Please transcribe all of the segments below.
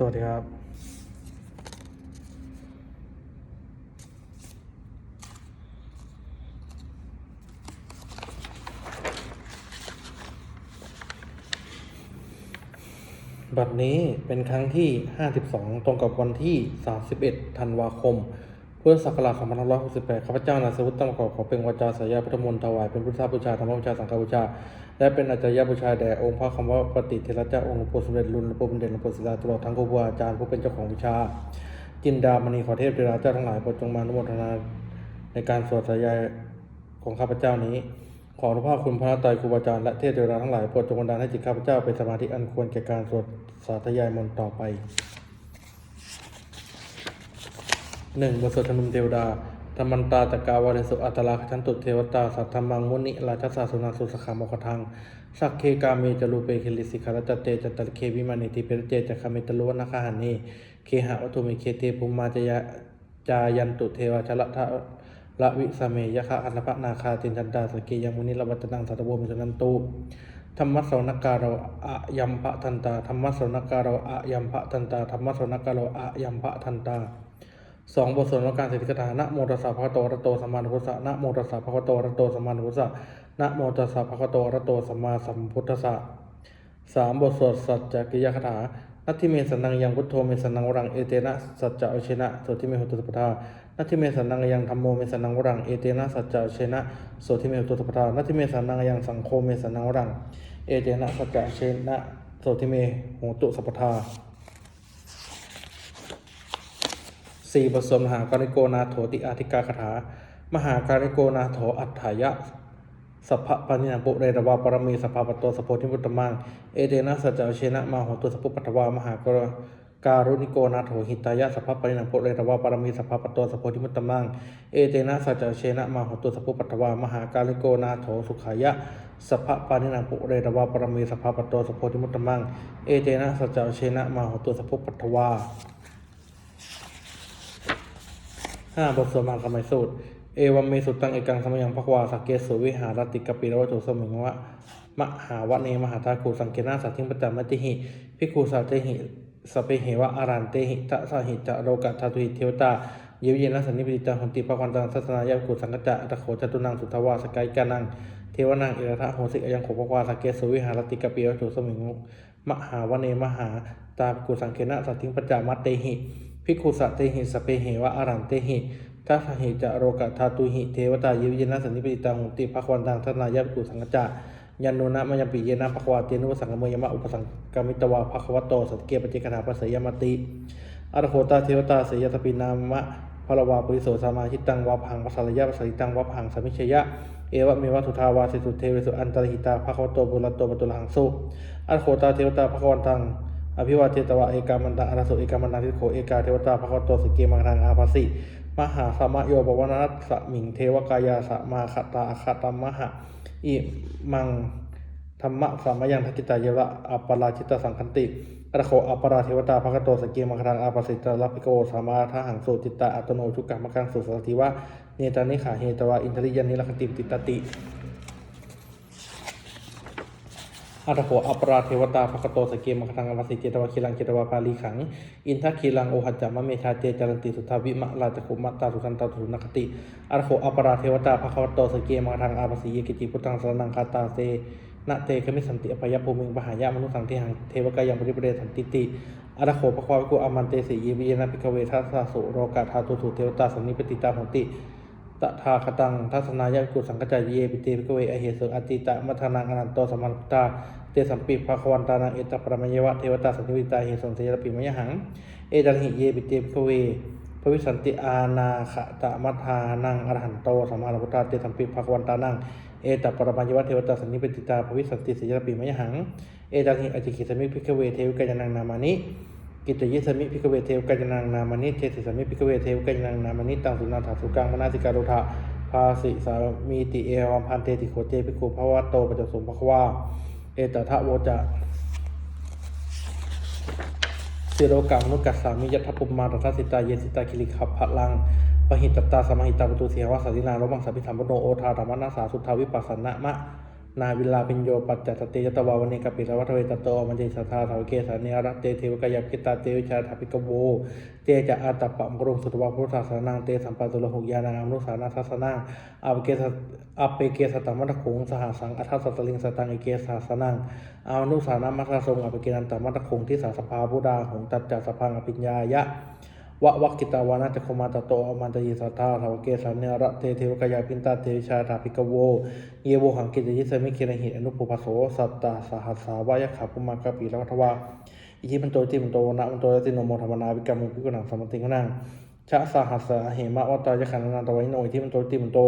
สวัสดีครับบัดนี้เป็นครั้งที่ 52 ตรงกับวันที่ 31 ธันวาคม พุทธศักราช2568 ข้าพเจ้านายสวุฒิตั้งขอขอเป็นวาจาสายาพุทธมนต์ถวายเป็นพุทธบูชาธรรมบูชา สังฆบูชา และเป็นอาจารย์บูชาแด่องค์พระคำว่าปฏิเทระเจ้าองค์หลวงปู่สมเด็จรุ่นหลวงปู่บุญเด่นหลวงปู่ศิลาตลอดทั้งครูบาอาจารย์ผู้เป็นเจ้าของวิชา จินดามณีขอเทพเทราเจ้าทั้งหลายโปรดจงมาอนุโมทนาในการสวดสายาของข้าพเจ้านี้ ขออนุภาพคุณพระไตรครูบาอาจารย์และเทพเทวดาทั้งหลายโปรดจงบันดาลให้จิตข้าพเจ้าเป็นสมาธิอันควรแก่การสวดสาธยายมนต์ต่อไปหนึ่งบทสวดธนุมเทวดา ธรรมันตาตะกาวาเรสุอัตตลาคันตุเทวตา สัทธรรมังมุนิ ราชสาสุนัสุสขามกทัง สักเคกาเมจรูเปคิลิสิขารตเตจตตะเควิมานิติเปรเจจคาเมตลวนาคาหันเนเคหะวัตุเมเคเตภูมาจยะจายันตุเทวชละทะละวิสเมยคะอันพะนาคาตินจันตาสเกยังมุนิลวัตนังสัตโวมิสนันตุธรรมะสวนการเราอะยัมพะทันตาธรรมะสวนการเราอะยัมพะทันตาธรรมะสวนการเราอะยัมพะทันตา สองบทสวดของการเสด็จคาถานะโมตัสสะภะคะโตอระโตสัมมาสัมพุทธะนะโมตัสสะภะคะโตอระโตสัมมาสัมพุทธะนะโมตัสสะภะคะโตอระโตสัมมาสัมพุทธะสามบทสวดสัจจกิยคถานัตถิเมสันนังยังพุทโธเมสันนังวรังเอเตนะสัจจะอเชนะโสติเมหุตุสปทานัตถิเมสันนังยังธรรมโมเมสันนังวรังเอเตนะสัจจะอเชนะโสติเมหุตุสปทานัตถิเมสันนังยังสังโฆเมสันนังวรังเอเจนะสัจจะเชนะโสติเมโหตุสัพพทา สี่บทสวดมหาการิโกนาโถติอาธิกาคาถา มหาการิโกนาโถอัฏฐายะสัพพะปานินังปุเรตวาปรมีสัพพะปตโตสพโพธิมุตตมังเอเตนะสัจจเชนะมาโหตุสัพพปัตวามหากรการุณิโกนาโถหิตายะสัพพะปานินังปุเรตวาปรมีสัพพะปตโตสพโพธิมุตตมังเอเตนะสัจจเชนะมาโหตุสัพพปัตวามหาการิโกนาโถสุขายะสัพพะปานินังปุเรตวาปรมีสัพพะปตโตสพโพธิมุตตมังเอเตนะสัจจเชนะมาโหตุสัพพปัตตวา ห้าบทสวดมหากรรมสูตร เอวัมเมสุตังเอกังสมยังภควาสักเกสุวิหารติกปิรวัตุสมิงวะมหาวะเนมหาทาคูสังเกนาสัตถิงปจจามติหิพิกขุสัตเตหิสเปเหวะอารันเตหิตะสหิจะโรกัตถาตุหิเทวตาเยวเยนะสันนิปิตังหนติปะวันตังสัสนายากุสังกจะตะโขจตุนังสุทวาสกายกานังเทวนังเอระทะโหสิกยังโขภควาสักเกสุวิหารติกปิรวัตุสมิงมหาวะเนมหาตากุสังเกนาสัตถิงปจจามัตเตหิ พิกขุสัตเตหิสเปเหวะอารันเตหิทัสหิจะโรกะธาตุหิเทวตายิวเยนะสันนิปิตังหุติภควันตังทนายะกุสังกจะยันโนนะมยปิเยนะภควาเตนุสังกเมยมะอุปสังกมิตวาภควโตสัตเกปจิกนาปเสยมติอรโหตาเทวตาเสยตปินามะพลวาปุริโสสามาชิตังวาพังภาษายะภาษาลิตังวาพังสมิชยะเอวะเมวะทุทาวาสิสุเทวสุอันตรหิตาภควโตบุรโตปตุลังสุอรโหตาเทวตาภควันตัง อภิวาเทตวะเอกามันตังอรสุเอกามันตังทิโขเอกาเทวตาภควโตสิเกมังทังอาภาสิมหาสมะโยบวนานัสสมิงเทวกายาสมาคตาอคตมหะอิมังธรรมะสามยังทัจิตายะอัปปราชิตสังคันติอรโคอัปปราเทวตาภคโตสเกมังครังอาปัสสิตาลปิโกสามาทหังโสจิตตาอัตโนทุกกรรมกังสุสัติวะเนตานิขาเฮตวะอินทริยันนิลคติมติตติ อัตโหอัปราเทวตาภคโตสเกมังคทังอวสิเจตวะคิลังเจตวะปาลีขัง อินทคีลังโอหัจจามะเมชาเจจารันติสุทาวิมะลาจคุมัตตาสุขันตาสุนคติอัตโหอัปราเทวตาภควโตสเกมังคทังอาภสิเยกิจิพุทธังสรนังคาตาเสนะเตคมิสันติอภยภูมิงปหายะมนุสังเทหังเทวกายังปริปเรสันติติอัตโหภควาวิกุอามันเตสีเยวิเยนะพิกเวทัสสะสุโรกาธาตุสุเทวตาสันนิปติตาหนติตถาคตังทัศนายะกุสังกจายเยปิเตภิกเวอเหสุอติตะมัทนานันโตสมมันตา เตสัมปิภควันตานังเอตปรมัยวะเทวตาสันติวิตาเหสุเสยรปิมยหัง เอตันหิเยปิเตภิกขเวภวิสันติอานาคตะมัทานังอรหันโตสมมานุตตาเตสัมปิภควันตานังเอตปรมยวะเทวตาสันนิปติตาภวิสันติเสยรปิมยหัง เอตันหิอจิกิสมิภิกเวเทวกายนังนามานิกิตยิสมิพิกเวเทวกัจนังนามานิเทสิสมิพิกเวเทวกัจนังนามานิตังสุนาถาสุกังมนาสิการุทะภาสิสามีติเอวัมพันเตติโคเจพิโกภวะโตปัจจสมภควา เอตทะโวจะสิโรกังนุกัสสามิยัตถปุมมาตทัสสิตาเยสิตาคิริขับพลังปหิตตตาสมหิตาปตุเสียวะสัตินาโรมังสัพพิธรรมโนโอทาธรรมนาสาสุทธาวิปัสสนะมะ นาวิลาพิญโยปัจจัตติยตวาวันนี้กปิลวัฏเวตโตมันเจสัทธาสาวเกสานิรัตเตเทวกายกิตาเตวิชาถาปิกโวเตจะอาตัปปะมกรุงสุตวะพุทธศาสนังเตสัมปันตุลหุกยานังอนุสานาทัสนังอาเกสอาเปเกสตัมมัตคุงสหสังอัทัสสตลิงสตังเอเกสาสนังอานุสานามัทสงอาเปเกนันตัมมัตคุงที่สาสภาบุดาหงตัจจสพังอภิญญายะ วะวักกิตาวานาจะคมาตโตอมันตยิสัทธาสาวเกสันเนระเตเทวกายาพินตาเตวิชาถาภิกโว เยโวหังกิจยิสมิคิรหิอนุปปโสสัตตาสหัสสาวายขาภุมากปีละวัฏวาอิทิมันโตจิมันโตวนะมันโตยติโนโมธรรมนาวิกรรมุพิกุณังสมติงนังชะสหัสสะเหมะวัตตายขันนันตวัยโนอิทิมันโตจิมันโต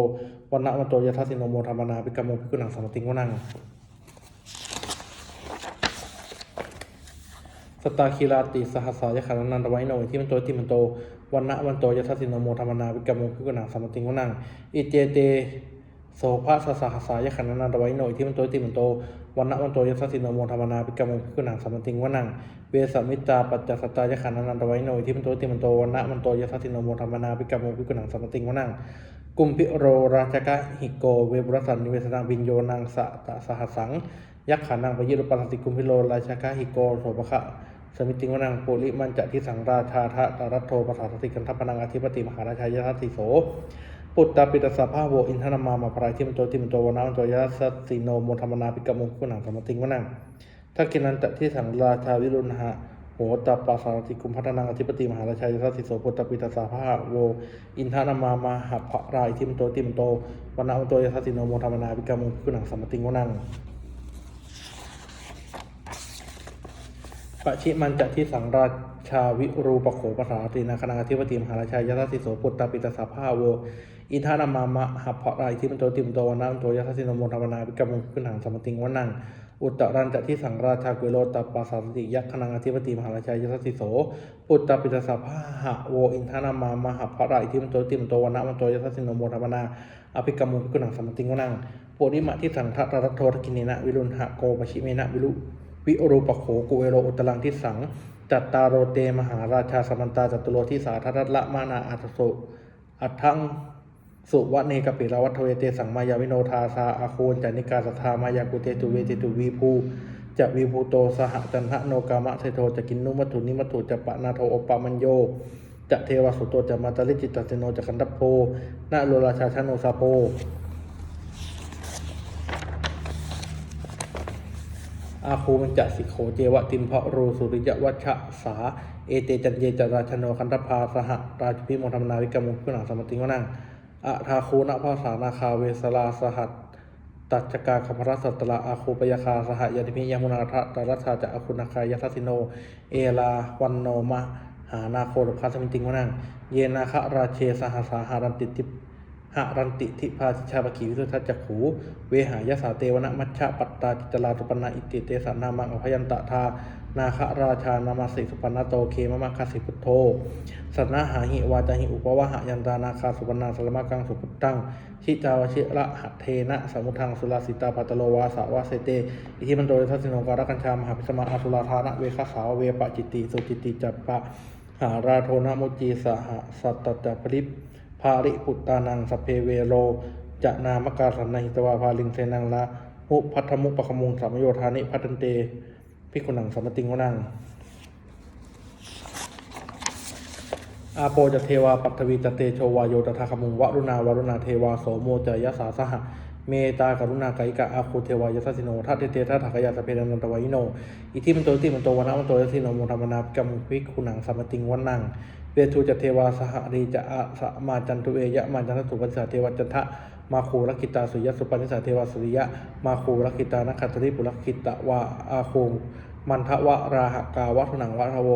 วันนะมันโตยทัสิโนโมธรรมนาวิกรรมุพิกุณังสมติงนัง สตาคีราติสหัสสายขันนันตไว้โนยที่มันโตที่มันโตวันนะวันโตยทัสสิโนโมธรรมนาวิกรรมพิกุณังสมติงวนังอิเจเตโสภะสสหัสสายขันนันตไว้โนยที่มันโตที่มันโตวันนะวันโตยทัสสิโนโมธรรมนาวิกรรมพิกุณังสมติงวนังเวสมิตาปัจจสตายขันนันตไว้โนยที่มันโตที่มันโตวันนะวันโตยทัสสิโนโมธรรมนาวิกรรมพิกุณังสมติงวนังกุมพิโรราชกะหิโกเวบุรสันนิเวสนาบินโยนังสะตสหัสัง ยักขานังปยิรุปัสสติกุมพิโลราชกะหิโกโสภคะสมิติวนังปุริมันจะที่สังราชาทะตารัตโทปสาสติกันทัพพนังอธิปติมหาราชายทัติโส ปุตตาปิตสสะภาโวอินทนามามาปรายที่มันโตที่มันโตวนามันโตยะสัตติโนโมธรรมนาปิกมุขุนังสมติวนังทักกินันจะที่สังราชาวิรุณหะโหตปาสารติกุมพัฒนังอธิปติมหาราชายทัติโสปุตตาปิตสสะภาโวอินทนามามาหะพรายที่มันโตที่มันโตวนามันโตยะสัตติโนโมธรรมนาปิกมุขุนังสมติวนัง ปะชิมันจะที่สังราชาวิรูปโขภาษาตินาคณาธิปติมหาราชายทัสสิโสปุตตาปิตสาภาโวอินทานามามะหัพพะรายที่มันโตติมโตวนามันโตยัสสินโมธรรมนาวิกรรมุขึ้นหังสมติงวนังอุตตรันจะที่สังราชากุโลตปาสาสติยักขณาธิปติมหาราชายัสสิโส ปุตตาปิตสาภาหะโวอินทานามามะหัพพะรที่มันโตติมโตวนามันโตยัสสินโมธรรมนาอภิกรรมุขึ้นหังสมติงวนังปุริมะที่สังทัตรัตโททกินินะวิรุณหะโกปชิเมนะวิรุ วิโรปโขกุเอโรอุตลังทิสัง จัตตารโรเตมหาราชาสมันตาจัตุโรทิสาทัตละมานาอัตโสอัตถังสุวะเนกปิรวัตเวเตสังมายาวิโนทาสาอาโคนจานิกาสธามายากุเตตุเวเตตุวีภูจะวีภูโตสหจันทะโนกามะเทโทจะกินนุมัตุนิมัตุจะปะนาโทอปามัญโยจะเทวสุโตจะมาตาลิจิตตเตโนจะคันทัพโพนาโลราชาชโนสาโพ อาคูมันจะสิโขเจวะติมพะรูสุริยวัชชะสา เอเตจันเยจราชโนคันธพาสหราชพิโมธรรมนาวิกมุขุนังสมติงวนังอะทาคูณภาสานาคาเวสลาสหัตตัจกาคมรัสตตละอาคูปยาคาสหยาติพิยมุนาทะตรัชชาจะอาคุนาคายทัสิโน เอลาวันโนมะหานาโครคาสมิติงวนัง เยนาคะราเชสหสาหารันติติ หะรันติทิพาชิชาปกีวิสุทธัจขูเวหายสาเตวนะมัชฌะปัตตาจิตลาตุปนาอิติเตสานามังอภยันตะทานาคราชานามาสิสุปนาโตเคมะมะคสิพุทโธสันนาหาหิวาจาหิอุปวะหะยันตานาคาสุปนาสลมะกังสุพุตตังชิจาวชิระหะเทนะสมุทังสุลาสิตาปัตโลวาสาวาเสเตอิทิมันโดยทัศนงการกัญชามหาพิสมาอาสุลาธานะเวคสาวเวปะจิตติสุจิตติจัปปะหาราโทนะโมจีสหสัตตตะปริป ภาริปุตตานังสเพเวโรจะนามกาสันนหิตวาภาลิงเสนังละมุพัทธมุปะขมุงสามโยธานิพัตันเตพิกุนังสมติงวนังอาโปจะเทวาปัทวีจะเตโชวาโยตถาคมุงวรุณาวรุณาเทวาโสโมจยสาสหะเมตากรุณาไกกะอาคูเทวายสัสสิโนทัตเตเตทัตถกยาสเพนันตวายโน อิทิมันโตติมันโตวนะมันโตยสสิโนโมธรรมนากัมพิกุนังสมติงวนัง เวทูจเทวาสหรีจะอาสมาจันทุเอยะมาจันทตุปัสสะเทวจันทะมาคูรักขิตาสุยสุปันนิสาเทวสุริยะมาคูรักขิตานักขัตริปุรักขิตะวาอาคูมันทะวะราหกาวัฒนังวะทะโว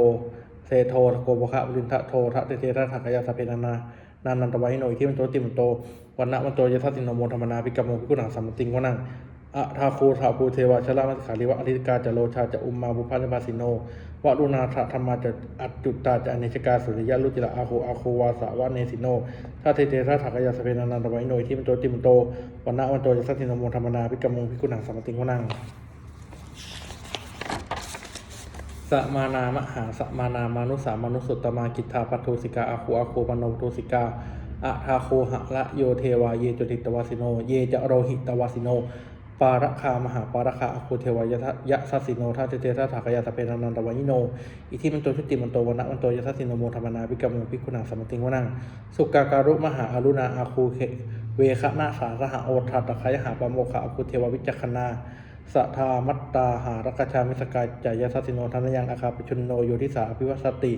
เซโทโกบคะวินทะโททะเตเตระถักยาสเพนานานานันตวายโนอิที่มันโตติมันโตวันนะมันโตยทัสสินโนโมธรรมนาภิกรรมโมภิกุนังสัมมติงวนังอะทาคูทาภูเทวาชลามัสขาริวะอธิกาจะโลชาจะอุมมาบุพันธภาสิโน วรุณาธธรรมาจะอัจจุตตาจะอเนชกาสุริยะลุจิระอาโคอาโควาสาวะเนสิโนถ้าเทเตระถักยาสเพนานันตวายโนอิที่มันโตติมันโตวันนะมันโตยทัสสินโนโมธรรมนาภิกรรมโมภิกุนังสัมติงวนังสมานามหาสมานามานุสามานุสุตตมากิทธาปัทโทสิกาอาโคอาโคปนโนโทสิกาอะทาโคหะละโยเทวาเยจติตวาสิโน เยจะโรหิตวาสิโน ปาระคามหาปาระคาอคูเทวายะยะสัสสิโนทัตเตทัสถากยาตเพนันนันตวายิโน อิทิมันโตชุติมันโตวนะมันโตยะทัสสิโนโมธรรมนาภิกรรมภิกขุนาสมติงวนังสุกาการุมหาอรุณาอาคูเคเวคะนาสาสหโอทัตตะคายหาปะโมคะอคูเทววิจักขนาสทามัตตาหารกชามิสกายจายทัสสิโนธนยังอาคาปิชุนโนโยทิสาภิวัสติ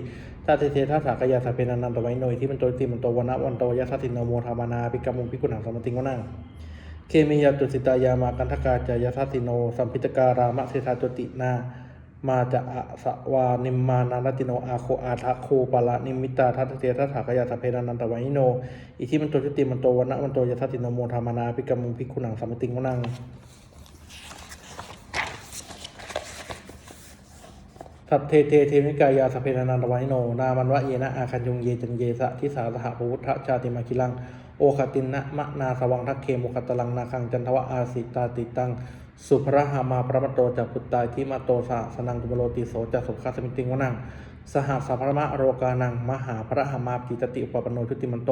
ทัตเทเททัสากยาสเพนันนันตไวโนยที่มันโตติมันโตวนะวันโตยะทัสสิโนโมธรรมนาภิกรรมภิกขุนาสมติงวนัง เคมียตุสิตายามากันทกาจายทัสิโน สัมพิตการามะเทธาตุตินา มาจะอะสวานิมมานานติโนอาโคอาทะโคปะละนิมิตาทัตเตทัสถากยาสพเพนันตวัยโน อิทิมันโตชุติมันโตวันะมันโตยทัสติโนโมธรรมนาภิกรมุงภิกขุนังสัมติงวนังสัตเทเทเทมิกายาสพเพนันตวัยโน นามันวะเยนะอาคันยงเยจันเยสะทิสาสหภูทธชาติมาคิลัง โอคตินนะมะนาสวังทักเคมุขตลังนาคังจันทวะอาสิตาติตัง สุภรหามาพระมตโตจากพุตตายที่มาโตสะสนังกุมโลติโสจากสุขคาสมิติงวนังสหสัพพมะโรกานัง มหาพระหามาปิตติอุปปนโนชุติมันโต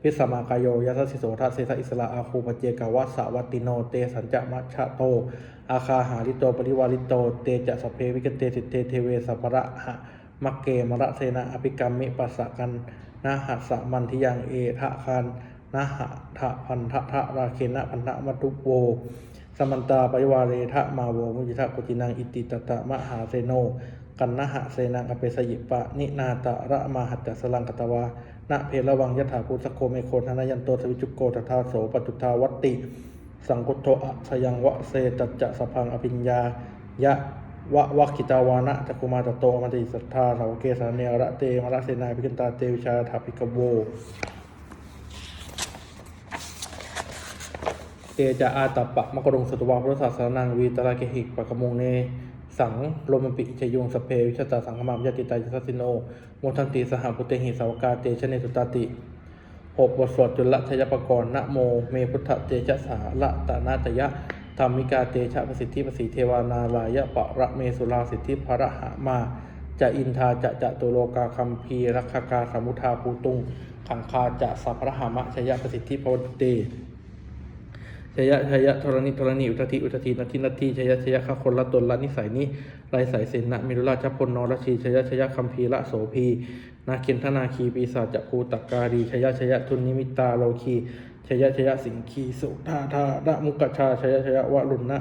พิสมากายโยยัสสิโสทัสเสสะอิสระอาคูปเจกาวะสวัติโนเตสัญจะมัชะโต อาคาหาริโตปริวาริโตเตจะสเพวิกเตสิเตเทเวสัพระหะมักเกมระเสนาอภิกรรมมิปัสสะกันนาหัสสะมันทิยังเอทะคัน นาหะทะพันทะทะราเคนะพันธะมัตุโวสมันตาปิวาเรทะมาโวมุจิทะกุตินังอิติตตะมหาเซโน กันนะหะเซนังอเปสยิปะ นินาตะระมาหัตสลังกตวานะเพระวังยถาภูสโกเมโคธนายันโตสวิจุโกตถาโสปตุทาวัตติ สังกุโตอะสยังวะเซตจะสพังอภิญญายะวะวักิตาวานะจักุมาตโตอมติสัทธาสาวเกสาเนระเตมระเสนาภิกันตาเตวิชาถาภิกโว เตจะอาตัปปะมกรงสตุวาพุทธศาสนังวีตระเกหิกปะกมงเน สังโลมปิชยงสเพวิชตาสังฆมามยติตายสัสสิโนโมทันติสหพุเตหิสาวกาเตชะเนสุตติหกบทสวดจุลทยปกรณ์นะโมเมพุทธเตชะสาละตานาตยะธรรมิกาเตชะประสิทธิประสิเทวานาลายะปะระเมสุราสิทธิภระหามาจะอินทาจะจะตุโลกาคัมพีรักขกาสมุทาภูตุงขังคาจะสัพพระหามะชยประสิทธิพวเต ชยะชยะธรณิธรณีอุทธิอุทธินัทินัทธิชยะชยะขคนละตนละนิสัยนี้ไรสายเสนะมิรุราชพลนรชีชยะชยะคัมภีละโสภีนาเคนทนาคีปีศาจจะภูตักการีชยะชยะทุนนิมิตาโลคีชยะชยะสิงคีสุธาธาระมุกชาชยะชยะวะรุณนะ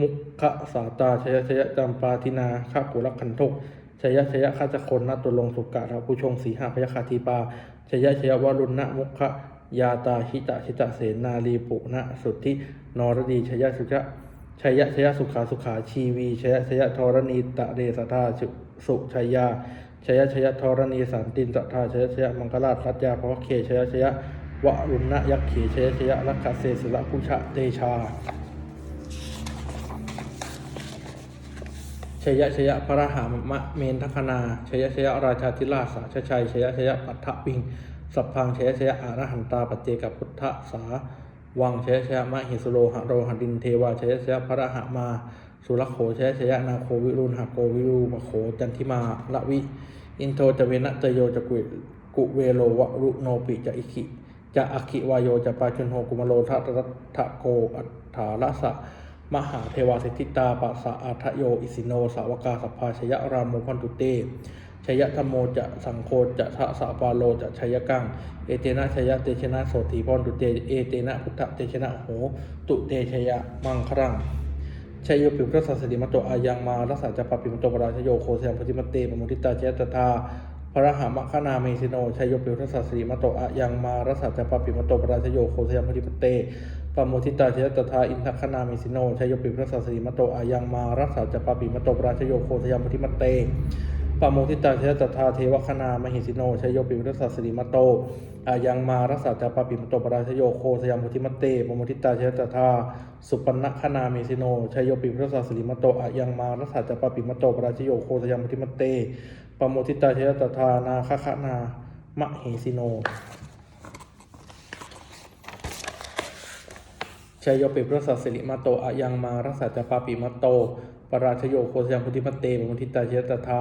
มุขสาตาชยะชยะจำปาทินาข้ากุลคันทกชยะชยะข้าจะคนนะตุลงสุกะทาผู้ชงสีหาพยาคาทีปาชยะชยะวะรุณนะมุข ยาตาหิตะชิตะเสนาลีปุณะสุทธินรดีชยสุชะชยชยสุขาสุขาชีวีชยชยธรณีตะเรสธาสุสุชยาชยชยธรณีสันตินตถาชยชยมังคลาสัจยาภวเคชยชยวะรุณะยักขีชยชยรักขเสสุระพุชะเตชาชยชยพระหามะเมนทคนาชยชยราชาธิราชสาชชัยชยชยปัทถปิง สัพพังเชยชยอรหันตาปเจกับพุทธสาวังเชยชยมะหิสโลหะโรหดินเทวาเชยชยพระหามา สุรโขชยชยนาโควิรุณหะโกวิรูปโขจันทิมาละวิ อินโทจเวนะเตโยจะกุกุเวโลวะรุโนปิจะอิคิจะอคิวายโยจะปาชุนโหกุมโลทัตรัตะโกอัฏฐาละสะมหาเทวาสิทธิตาปัสสะอัทโยอิสิโนสาวกาสัพพาชยรามโมพันตุเต ชยธรรมโมจะสังโฆจะทะสะปาโลจะชยกัง เอเตนะชยเตชนะโสตีพรตุเตเอเตนะพุทธเตชนะโหตุเตชยมังครังชัยโยปิพุทธศาสนิมตโตอายังมารักษาจะปปิมตโตปราชโยโคเสยมพุทธิมเตปมุทิตาเจตตาพระหามคณาเมสิโนชัยโยปิพุทธศาสนิมตโตอายังมารักษาจะปปิมตโตปราชโยโคเสยมพุทธิมเตปมุทิตาเจตตาอินทคณาเมสิโนชัยโยปิพุทธศาสนิมตโตอายังมารักษาจะปปิมตโตปราชโยโคเสยมพุทธิมเต ปาโมทิตาเชยตาเทวคณามหิสิโนชยโยปิมุตสสสิริมโตอายังมารัสสาจาปปิมโตปราชโยโคสยามพุทิมเตปาโมทิตาเชยตาสุปนนคณามิสิโนชยโยปิมุตสสสิริมโตอายังมารัสสาจาปปิมโตปราชโยโคสยามพุทิมเตปาโมทิตาเชยตถานาคคณามหิสิโนชยโยปิพระสัสสิริมาโตอะยังมารักษาจปาปิมาโต ปราชโยโคสยังพุทธิปเตมุทิตาเจตทา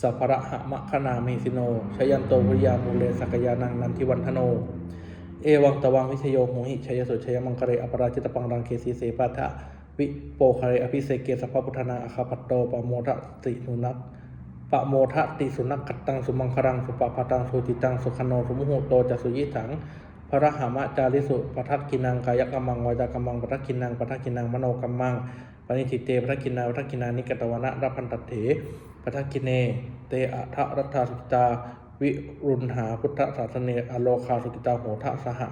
สัพระหะมะคณาเมสิโนชยันโตวิยามูเลสกยานังนันทิวันทโน เอวังตวังวิชโยโหหิชยสุชยมังคเรอปราจิตปังรังเคสีเสปัทะวิโปคเรอภิเศกเกสัพพพุทธนาอาคาปโตปโมทตินุนักปโมทติสุนักกัตตังสุมังครังสุปปะตังสุติตังสุขโนสุมุโหโตจัสุยิถัง พระหามะจาริสุปทักกินังกายกรรมังวาจากรรมังปทักกินังปทักกินังมโนกรรมังปณิทิเตปทักกินาปทักกินานิกตวนะรัพันตเถปทักกิเน เตอะทะรัตาสุกิตาวิรุณหาพุทธศาสเนอโลคาสุกิตาโหทะสหะ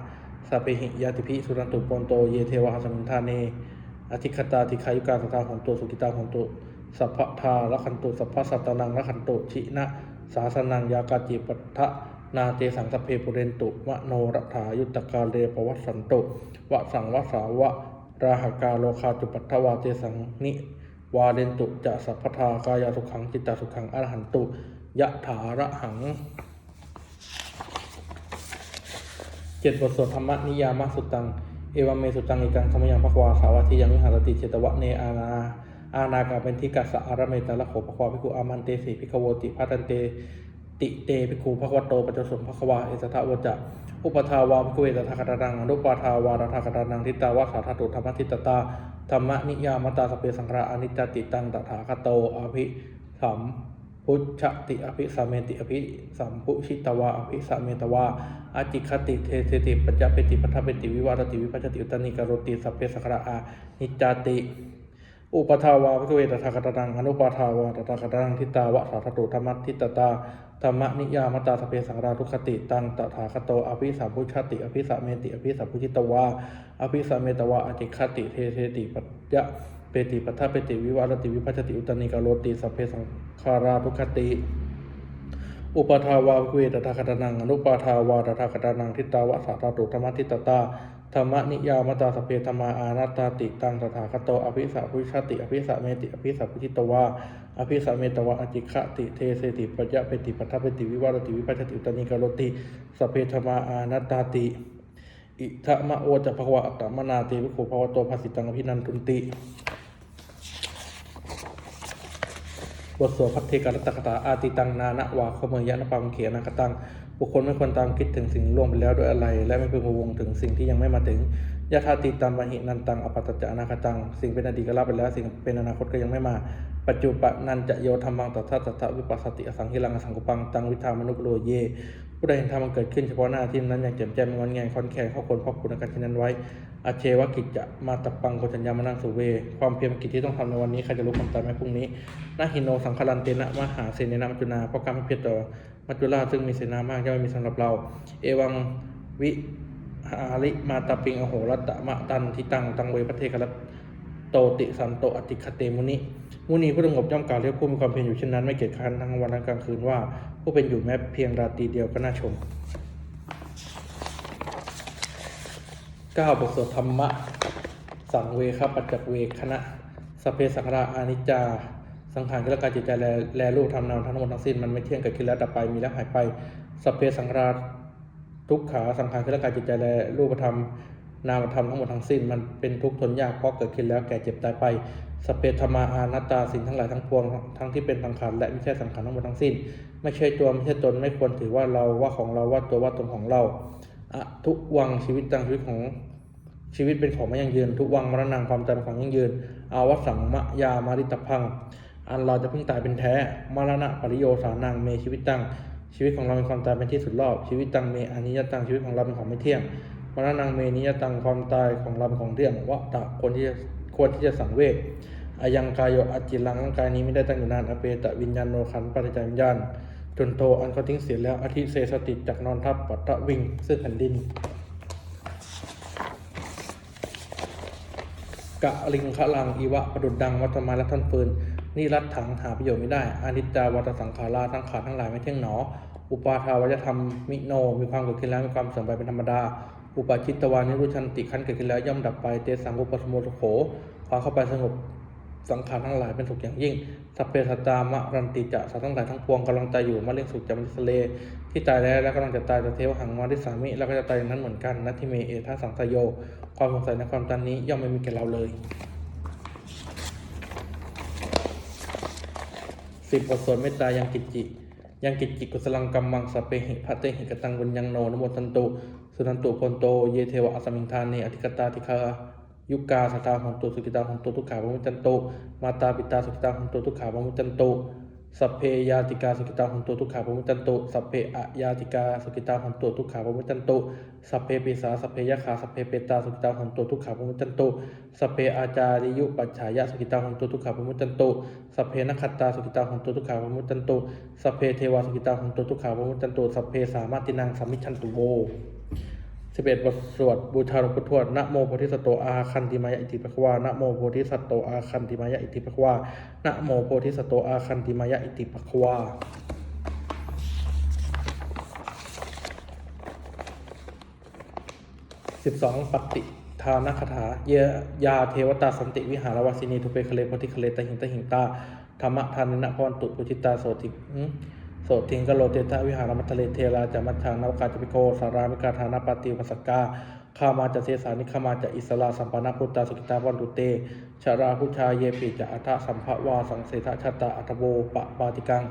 สเปหิยาติภิสุรันตุปนโตเยเทวะสมิงทาเนอธิคตาติคายุกาสตาหนตุสุกิตาหนตุสัพพทาละขันตุสัพพสัตตนังละขันตุชินะสาสนังยากาจิปัฏฐะ นาเตสังสเพปุเรนตุมโนรัฐายุตกาเลปวัสสันตุวะสังวสาวะราหกาโลคาจุปัฏฐวาเตสังนิวาเลนตุจะสัพพทากายาสุขังจิตตสุขังอรหันตุยะถาระหังเจ็ดบทสวดธรรมนิยามสุตัง เอวเมสุตังอิกังสมยังพระควาสาวัติยังวิหารติเจตวะเนอานา อาณากาเป็นที่กัสสะอารเมตะละโขพระควาภิกุอามันเตสีภิกโวติพัตันเต ติเตภิกขุภควโตปัจจสมภควาเอสทะวจะ อุปทาวาภิกขุเวตถาคตานังอนุปาทาวาตาคตานังทิตาวาสาธาตุธรรมทิตตาธรรมนิยามตาสเปสังขาอนิจจติตังตถาคโตอภิสัมพุชติอภิสามเมติอภิสัมพุชิตวาอภิสามเมตวาอาจิคติเทเทติปัญจเปติปัทเปติวิวารติวิปัจจติอุตตนิกโรติสเพสักระอานิจจติ อุปทาวาภิกเวตถาคตตังอนุปาทาวาตถาคตตังทิตาวะสาธตุธรรมทิตตาธรรมนิยามตาสเพสังราทุคติตังตถาคโตอภิสัมพุชติ อภิสัมเมติ อภิสัมพุชิตวาอภิสัมเมตวาอจิคติเทเทติปัญจเปติปัทถเปติวิวารติวิปัจจติอุตนิกโรติสัพเพสังขาราทุคติอุปทาวาเวตถาคตนังอนุปาทาวาตถาคตนังทิตาวะสาธตุธรรมทิตตา ธรรมนิยามตาสเพธรรมาอานัตตาติตังตถาคตโตอภิสัพพุชติอภิสัเมติอภิสัพพุชิตวาอภิสัเมตวะอจิขติเทเสติปัญญาเปติปัทถเปติวิวารติวิปัจจติอุตตนิกรติสเพธรรมาอานัตตาติอิทะมะโอจะภควะอัตตมนาติวิโขภวโตภาสิตังอภินันตุนติบทสวดพัทเทการตกตาอาติตังนานะวาขเมยยะนปังเขียนากตังบุคคลไม่ควรตามคิดถึงสิ่งล่วงไปแล้วด้วยอะไร และไม่พึงพวงถึงสิ่งที่ยังไม่มาถึงยะธาติตามมหินันตังอปัตจะอนาคตัง สิ่งเป็นอดีตก็รับไปแล้ว สิ่งเป็นอนาคตก็ยังไม่มา ปัจจุปนันจะโยธรรมังตัทธตัทธะวิปัสสติอสังหิรังอสังกุปังตังวิธามนุปโลเย ผู้ใดเห็นธรรมมันเกิดขึ้นเฉพาะหน้าที่นั้นอย่างแจ่มแจ้งไม่งอนแงนคอนแคนข้อคนพอกคุณการที่นั้นไว้อาเชวกิจจะมาตะปังโกจัญญามานังสุเว ความเพียรกิจที่ต้องทำในวันนี้ใครจะรู้ความตายไหมพรุ่งนี้นาหินโนสังคลันเตนะมหาเสนนะมัจจุนาเพราะการมเพียรต่อ มัจจุราชซึ่งมีเสนามากย่อมไม่มีสำหรับเรา เอวังวิหาริมาตาปิงอโหรัตมะตันทิตังตังเวพระเทกรัตโตติสันโตอติคเตมุนิ มุนีผู้สงบย่อมกล่าวเรียกผู้มีความเพียรอยู่เช่นนั้นไม่เกียจค้านทั้งวันและกลางคืนว่า ผู้เป็นอยู่แม้เพียงราตรีเดียวก็น่าชมก้าบทสวดธรรมะ สังเวคปัจจเวคณะสเพสังราอานิจจา สังขารและกายจิตใจแลแลรูปทำนามทั้งหมดทั้งสิ้นมันไม่เที่ยงเกิดขึ้นแล้วดับไปมีแล้วหายไปสพเพสังขารทุกขาสังขารและกายจิตใจแลรูปธรรมนามธรรมทั้งหมดทั้งสิ้นมันเป็นทุกข์ทนยากเพราะเกิดขึ้นแล้วแก่เจ็บตายไปสเพธรรมาอานัตตาสิ่งทั้งหลายทั้งปวงทั้งที่เป็นสังขารและไม่ใช่สังขารทั้งหมดทั้งสิ้น ไม่ใช่ตัวไม่ใช่ตนไม่ควรถือว่าเราว่าของเราว่าตัวว่าตนของเราอทุกวังชีวิตตังชีวิตของชีวิตเป็นของไม่ยั่งยืน ทุกวังมรณะความตายเป็นของยั่งยืนอาวสังมะยามาริตพัง อันเราจะพิ่งตายเป็นแท้ มรณะปริโยสานังเมชีวิตตัง ชีวิตของเราเป็นความตายเป็นที่สุดรอบ ชีวิตตังเมอานิยตัง ชีวิตของเราเป็นของไม่เที่ยง มรณะเมนิยตัง ความตายของเราเป็นของเที่ยงวะตะควรที่จะควรที่จะสังเวชอายังกายโยอจิลังร่างกายนี้ไม่ได้ตั้งอยู่นานอเปตะวิญญาณโนขันปฏิจจวิญญาณจนโตอันเขาทิ้งเสียแล้วอธิเสสติจากนอนทับปัตตะวิงซึ่งแผ่นดินกะลิงคะลังอีวะประดุดดังวัตมาและท่อนฟืน นี่รัดถังหาประโยชน์ไม่ได้อานิจจาวัตสังขาราทั้งขาดทั้งหลายไม่เที่ยงหนอ อุปาทาวายธรรมมิโน มีความเกิดขึ้นแล้วมีความเสื่อมไปเป็นธรรมดา อุปาชิตตวานิรุชันติขั้นเกิดขึ้นแล้วย่อมดับไป เตสังกุปสมุทโขความเข้าไปสงบสังขารทั้งหลายเป็นสุขอย่างยิ่ง สัพเพสตามะรันติจะสัตว์ทั้งหลายทั้งปวงกำลังตายอยู่มาเลี้ยงสุขจากมนุษย์ทะเล ที่ตายแล้วแล้วกำลังจะตายแต่เทวหังมาทิสามิแล้วก็จะตายอย่างนั้นเหมือนกันนัตทิเมเอทัสสังสยโย ความสงสัยในความตายนี้ย่อมไม่มีแก่เราเลย สิบบทสวดเมตตายังกิจจิยังกิจจิกุสลังกัมมังสเปหิพัตเตหิกตังบุญยังโนนโมทันตุสุนันตุพนโตเยเทวะอสมิงทานเนอธิกตาธิคายุกาสตาหนตุสุกิตาหนตุทุกขาปมุจันโตมาตาปิตาสุกิตาหนตุทุกขาปมุจันโต สัพเพยาติกาสุกิตาหนตุทุกขาปมุจจันโตสัพเพอะยาติกาสุกิตาหนตุทุกขาปมุจจันโตสัพเพปิสาสัพเพยคาสัพเพเปตาสุกิตาหนตุทุกขาปมุจจันโตสัพเพอาจาริยุปัจฉายะสุกิตาหนตุทุกขาปมุจจันโตสัพเพนัคขตตาสุกิตาหนตุทุกขาปมุจจันโตสัพเพเทวาสุกิตาหนตุทุกขาปมุจจันโตสัพเพสามารตินังสัมมิชันตุโว สิบเอ็ดบทสวดบูชาหลวงปู่ทวดนะโมโพธิสัตว์โตอาคันติมายะอิติปะควานะโมโพธิสัตว์โตอาคันติมายะอิติปะควานะโมโพธิสัตว์โตอาคันติมายะอิติปะควาสิบสองปฏิทานคาถาเยยาเทวตาสันติวิหารวสินีทุเปคเลโพธิคเลตหิงตหิงตาธรรมทานินะพวันตุปุจิตาโสติ สติงกโลเตทะวิหารมัทะเลเทราจามัชางนวกาจปิโกสารามิกาธานาปติวสกาข้ามาจะเสสานิขามาจะอิสลาสัมปนาพุตตาสุกิตาวันตุเตชาราพุชาเยปิจะอัฏฐสัมภวาสังเสทชาตาอัตโวปะปาติกัง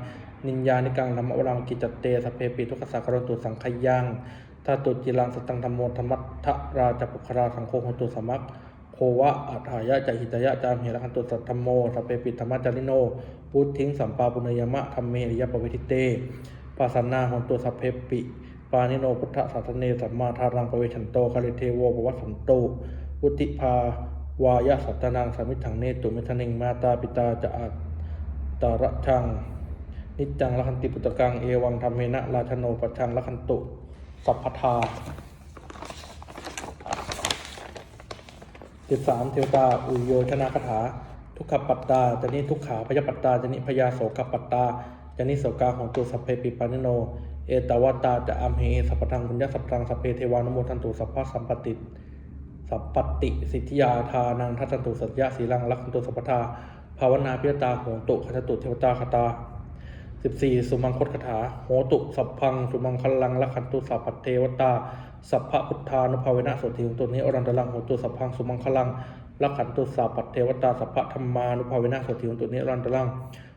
นิญญานิกังธรรมวรังกิจเตสเพปิทุกขสักรตุสังขยังทาตุจิลังสตังธรรมโมธรรมัทธราจปุคราสังโฆหตุสมักโค วะอัฏฐายะจหิตยะจามเหระคันตุสัทธโมสัพเพปิธรรมจาริโนพุทธิงสัมปาปุเนยมะธรรมเมริยปวิทิเตปัสสนาหนตุสัพเพปิปานิโนพุทธศาสเนสัมมาทารังปเวชันโตคาริเทโวปวัสสันโตวุติภาวายะสัตตนังสามิถังเนตุมิทนิงมาตาปิตาจะอัตตระชัง นิจังละคันติปุตตะกังเอวังธรรมเมนะราชโนปชังละคันตุสัพพทา สิบสามเทวตา อุโยชนะคาถา ทุกขปัตตาจนิทุกขาพยปัตตาจนิพยาโสกปัตตาจนิโสกาของตุสัพเพปิปานิโน เอตาวตาจะอัมเหสัพพทังปุญญสัพพังสัพเพเทวานุโมทันตุสัพพะสัมปติสัพปติสิทธิยาทานังทัตตันตุสัจยะสีลังลักขันตุสัพพทาภาวนาพิยตาโหตุขันตุเทวตาคตาสิบสี่สุมังคตคาถาโหตุสัพพังสุมังคลังลักขันตุสัพพเทวตา สัพพะพุทธานุภาเวนะโสติองตัวนี้อรันตลังโหตัวสัพพังสุมังคลังลักขันตุสัตเทวตาสัพพะธรรมานุภาเวนะโสติองตัวนี้อรันตลัง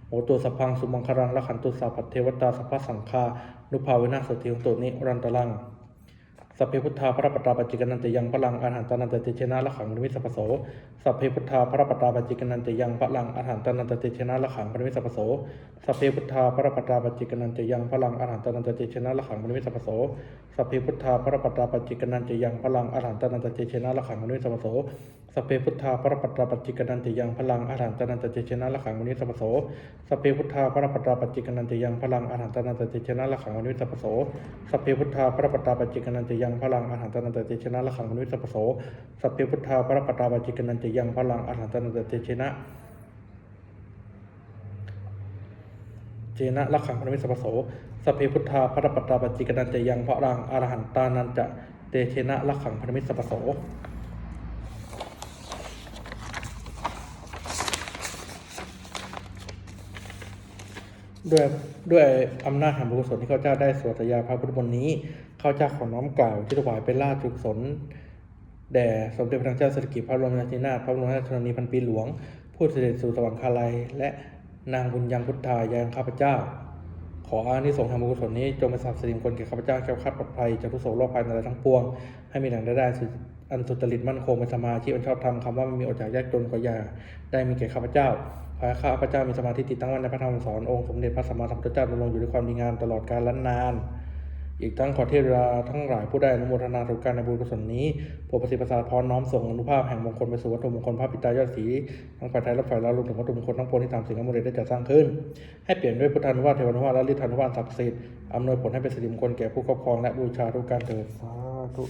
โหตัวสัพพังสุมังคลังลักขันตุสัตเทวตาสัพพะสังฆานุภาเวนะโสติองตัวนี้อรันตลัง สัพเพพุทธาพระปตตาปจิกนันตยังพลังอาหารตานันตเตชนะละขังปริมิสัพโสสัพเพพุทธาพระปตตาปจิกนันตยังพลังอาหารตานันตเตชนะละขังปริมิสัพโสสัพเพพุทธาพระปตตาปจิกนันตยังพลังอาหารตานันตเตชนะละขังปริมิสัพโสสัพเพพุทธาพระปตตาปจิกนันตยังพลังอาหารตานันตเตชนะละขังปริมิสัพโสสัพเพพุทธาพระปตตาปจิกนันตยังพลังอาหารตานันตเตชนะละขังปริมิสัพโสสัพเพพุทธาพระปตตาปจิกนันตยังพลังอาหารตานันตเตชนะละขังปริมิสัพโสสัพเพพุทธาพระปตาปจิกนันตยังพลังอาหารตนันตเตชนะละขังปริมิสัพโสสัพเพพุทธาพระปตาปจิกนันตยังพลังอาหารตนันตเตชนะเจนะลักขังพระมิสัพโสสัพเพพุทธาพระปตาปจิกนันจะยังพระรังอรหันตานันจะเตเชนะลักขังพระมิสัพโสด้วยด้วยอำนาจแห่งบุญกุศลที่ข้าเจ้าได้สวดยาพระพุทธมนต์นี้ ข้าเจ้าขอน้อมกล่าวที่ถวายเป็นราชกุศลแด่สมเด็จพระนางเจ้าสิริกิติ์พระบรมราชินีนาถพระบรมราชชนนีพันปีหลวง ผู้เสด็จสู่สวรรคาลัย และนางบุญยังพุทธายางข้าพเจ้า ขออานิสงส์แห่งบุญกุศลนี้จงเป็นสรรพสิริมงคลแก่ข้าพเจ้าแก้วคลาดปลอดภัยจากทุกโศกโรคภัยในทั้งปวง ให้มีหนังได้ได้สุดอันสุจริตมั่นคงเป็นสมาธิอันชอบธรรมคำว่าไม่มีอดจากยากจนก็อย่าได้มีแก่ข้าพเจ้าขอให้ข้าพเจ้ามีสมาธิติดตั้งมั่นในพระธรรมสอนองค์สมเด็จพระสัมมาสัมพุทธเจ้าดำรงอยู่ด้วยความดีงามตลอดกาลและนาน อีกทั้งขอเทวดาทั้งหลายผู้ได้อนุโมทนาถูกการในบุญกุศลนี้โปรดประสิทธิ์ประสาทพรน้อมส่งอนุภาพแห่งมงคลไปสู่วัตถุมงคลพระปิตายอดศรีทั้งฝ่ายไทยและฝ่ายลาวรวมถึงวัตถุมงคลทั้งปวงที่ตามสิ่งอมฤตได้จัดสร้างขึ้น ให้เปลี่ยนด้วยพุทธานุภาพเทวานุภาพและฤทธานุภาพศักดิ์สิทธิ์อำนวยผลให้เป็นสิริมงคลแก่ผู้ครอบครองและบูชาทุกการเถิดสาธุ